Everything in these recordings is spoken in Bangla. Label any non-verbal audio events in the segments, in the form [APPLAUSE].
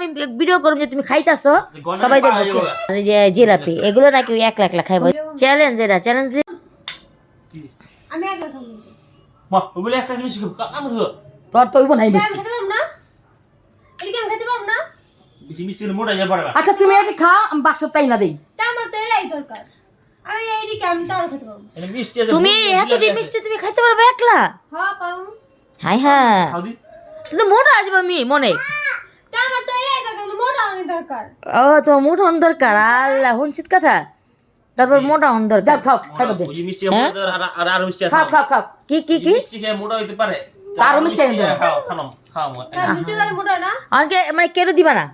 আমি ভিডিও করব যে তুমি খাইতাছো। সবাই দেখবে এই যে জিলাপি এগুলো নাকি এক লাখ লাখ খাইবো। চ্যালেঞ্জ এটা চ্যালেঞ্জ আমি মা ওগুলো একটা জিনিস তো তোর তো হইব নাই বেশি খেতে পারব না? এদিকে আমি খেতে পারব না? বেশি মিষ্টি হলে মোটা যাবে না আচ্ছা তুমি আগে খাও আমি বাক্স তাই না দেই। তা আমার তো এটাই দরকার। আমি এইদিকে আমি তাও খেতে পারব। এটা মিষ্টি তুমি এত মিষ্টি তুমি খাইতে পারবে একলা? হ্যাঁ পারব। হাই হ্যাঁ মোটা আসবে আমি মনে। তা তো দরকার। ও তোমার মোটা হন দরকার। আল্লাহ হুনছিত কথা? তারপর মোটা হন দরকার। খাও খাইবা দে। মিষ্টি? আর আর আর মিষ্টি খাও খাও। খাও কি কি কি? মিষ্টি খেয়ে মোটা হইতে পারে। তারও মিষ্টি খাও খাও। খাও মিষ্টি গেলে মোটা না? আমাকে মানে কেড়ে দিবা না?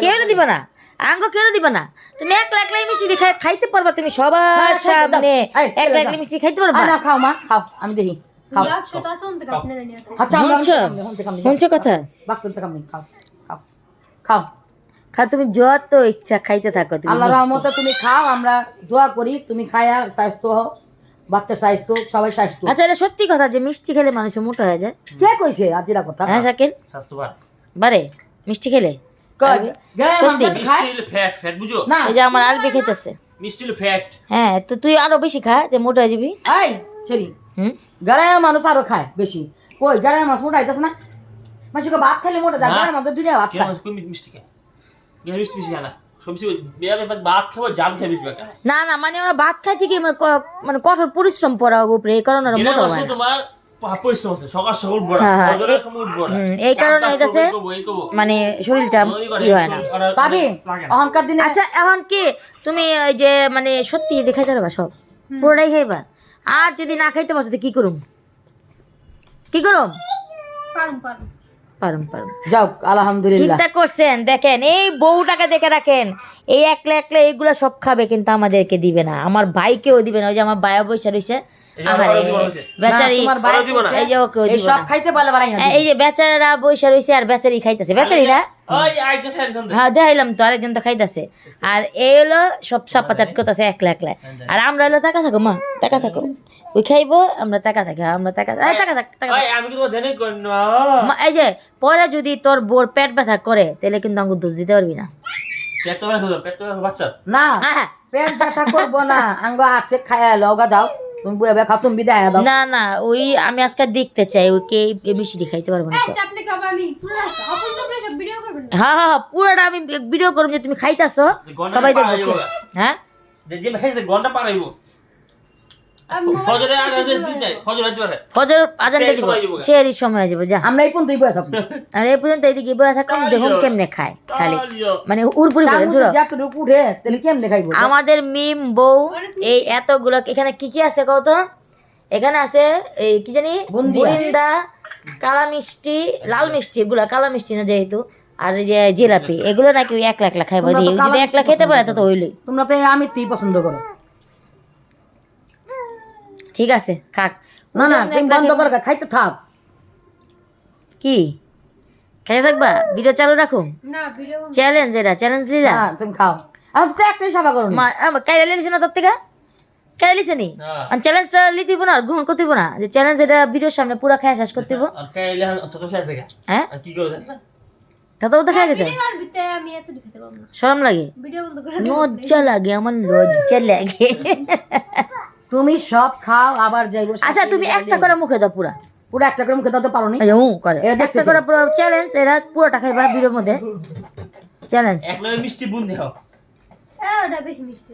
কেড়ে দিবা না? আঙ্গ দিবা না? তুমি এক লাখ লাখ মিষ্টি খাই- খাইতে পারবা তুমি সবার সামনে এক লাখ মিষ্টি খাইতে পারবা? না খাও মা খাও আমি দেখি। খাও তো তো। আচ্ছা শুনছো? কথা? খাও খাও। খা তুমি যত ইচ্ছা খাইতে থাকো তুমি আল্লাহ। রহমতে তুমি খাও আমরা দোয়া করি তুমি খায়া স্বাস্থ্য হও বাচ্চা স্বাস্থ্য সবাই স্বাস্থ্য। আচ্ছা এটা সত্যি কথা যে মিষ্টি খেলে মানুষ মোটা হয়ে যায়। কে কইছে আজিরা কথা? হ্যাঁ শাকিল? স্বাস্থ্যবান। বারে মিষ্টি খেলে। সত্যি। মানুষ খায় ফ্যাট ফ্যাট বুঝো? না। এই যে আমার আলবি খেতেছে। মিষ্টি ফ্যাট হ্যাঁ তো তুই আরও বেশি খা যে মোটা হয়ে যাবি। এই ছেড়ি। হুম? গাড়ায় মানুষ আরও খায় বেশি। কই মানুষ মোটা না? মানুষকে ভাত খেলে মোটা যায় না। মানুষ দুইটা ভাত কেন খায়। মিষ্টি খায় কেন মিষ্টি মিষ্টি খায় না খাই না না মানে ওরা ভাত খায় ঠিকই মানে ক- মানে কঠোর পরিশ্রম করা উপরে এই কারণে মোটা হয় তোমার সকাল সকাল হ্যাঁ, হ্যাঁ, এই- কারণে হইতাছে। মানে শরীরটা ই হয় না। পাবি? অহংকার দিনে আচ্ছা এখন কি তুমি ওই যে মানে সত্যি দেখাইতে পারবা সব? পুরোটাই খাইবা? আর যদি না খাইতে পারছ তো কি করুম? কি করুম? পারুম পারুম। পারুম পারুম। যাও আলহামদুলিল্লাহ। চিন্তা করছেন দেখেন এই বউটাকে দেখে রাখেন এই একলা একলা এইগুলা সব খাবে কিন্তু আমাদেরকে দিবে না। আমার ভাইকেও দিবে না ওই যে আমার বায়া বৈশা রয়েছে এই যে আমার আহারে, বড় দিব রয়েছে। বেচারি না, তোমার ভাই বড় দিব না। এই যে ওকেও এই দিব সব না। খাইতে পারলে বাড়াই না হ্যাঁ, এই যে বেচারা বৈশা রয়েছে আর বেচারি খাইতেছে বেচারি না ওই যে আরেকজন খায় সন্ধ্যে। হ্যাঁ দেখাইলাম তো আরেকজন তো খাইতেছে আর এই হলো সব সাপা চাট করতেছে একলা একলা আর আমরা হলো টাকা থাকো মা টাকা থাকো ওই খাইবো আমরা টাকা থাকি হ্যাঁ, আমরা টাকা টাকা থাক টাকা থাক। ওই, আমি কি তোমার ধ্যানই করি না। মা, এই যে পরে যদি তোর বোর পেট ব্যথা করে তাহলে কিন্তু আমাকে দোষ দিতে পারবি না পেট তো রাখো, পেট তো রাখো, বাচ্চা। না পেট ব্যথা করব না আঙ্গ আছে খায়া লগা দাও তুমি বুয়া বে বিদায় দাও। না না ওই আমি আজকে দেখতে চাই ওকে মিষ্টি খাইতে পারব না হ্যাঁ হ্যাঁ হ্যাঁ, পুরোটা আমি ভিডিও করব যে তুমি খাইতাছো সবাই দেখবে হ্যাঁ যে যে খাইছে, গন্ডা পাড়াইবো। আমি ফজরে আগে আগে দিন ফজর হইতে ফজর আজান সেই দেখব। সময় যাব। চেয়ারির সময় যাব যা। আমরা এই পর্যন্তই বয়ে থাকব আর এই পর্যন্ত এইদিকে বয়ে থাকলাম দেখুন কেমনে খায় খালি। মানে উড়পুরি করে ধরো। যতটুকু উঠে তাহলে কেমনে খাইবো আমাদের মিম বউ এই এতগুলো এখানে কি কি আছে কত এখানে আছে এই কি জানি। বুরিন্দা কালা মিষ্টি লাল মিষ্টি এগুলা কালা মিষ্টি না যেহেতু। আর যে জিলাপি এগুলো নাকি এক লাখ লাখ খাইবো। দিয়ে যদি এক লাখ খেতে পারে তো তো হইলই। তোমরা তো আমি তুই পছন্দ করো। ঠিক আছে খাক। না না তুমি বন্ধ করো খাইতে থাক। কি? খাইতে থাকবা? ভিডিও চালু রাখো। না ভিডিও চ্যালেঞ্জ এটা চ্যালেঞ্জ লিলা। হ্যাঁ তুমি খাও। আমি তো একটাই সাফা করো মা কাইলে লিছে না তোর থেকে? কাইলে লিছে নি? হ্যাঁ। আর চ্যালেঞ্জটা লিতে দিব না আর গ্রহণ করতে দিব না। যে চ্যালেঞ্জ এটা ভিডিওর সামনে পুরো খায় শেষ করতে দিব আর খাইলে অত খাইছে গা। হ্যাঁ? আর কি করে? দেখা গেছে। ভিডিও আর ভিতরে আমি এত খেতে পারব না। শরম লাগে। ভিডিও করে লজ্জা লাগে আমার লজ্জা লাগে। [LAUGHS] তুমি সব খাও আবার যাইবো আচ্ছা তুমি একটা করে মুখে দাও পুরা। পুরো একটা করে মুখে দাও তো পারো নি উ করে। এটা একটা করে পুরো চ্যালেঞ্জ এরা পুরোটা খাইবা ভিড়ের মধ্যে। [LAUGHS] চ্যালেঞ্জ এক মিষ্টি বুন দেখাও। হ্যাঁ ওটা বেশি মিষ্টি